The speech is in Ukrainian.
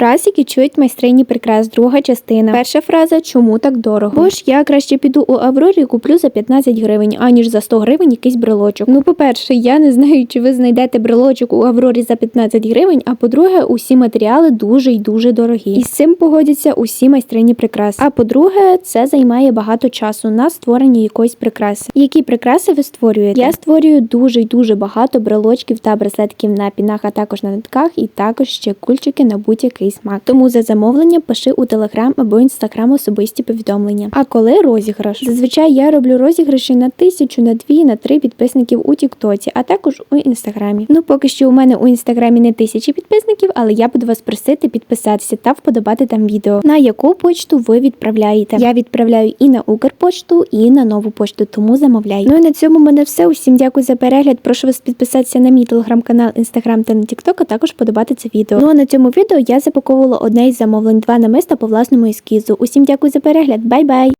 фраз, які чують майстрині прикрас. Друга частина. Перша фраза чому так дорого? Бо ж я краще піду у Аврорі і куплю за 15 гривень, аніж за 100 гривень якийсь брелочок. Ну, по-перше, я не знаю, чи ви знайдете брелочок у Аврорі за 15 гривень. А по-друге, усі матеріали дуже й дуже дорогі. І з цим погодяться усі майстрині прикрас. А по-друге, це займає багато часу на створення якоїсь прикраси. Які прикраси ви створюєте? Я створюю дуже й дуже багато брелочків та браслетків на пінах, а також на нитках, і також ще кульчики на будь-який смак. Тому за замовлення пиши у телеграм або інстаграм особисті повідомлення. А коли розіграш? Зазвичай я роблю розіграші на тисячу, на дві, на три підписників у Тіктоці, а також у інстаграмі. Ну поки що у мене у інстаграмі не тисячі підписників, але я буду вас просити підписатися та вподобати там відео. На яку почту ви відправляєте? Я відправляю і на Укрпошту, і на нову пошту, тому замовляй. Ну і на цьому в мене все. Усім дякую за перегляд. Прошу вас підписатися на мій телеграм-канал, інстаграм та на Тікток, а також подобати це відео. Ну а на цьому відео я запаковувала одне із замовлень два намиста по власному ескізу. Усім дякую за перегляд. Бай-бай!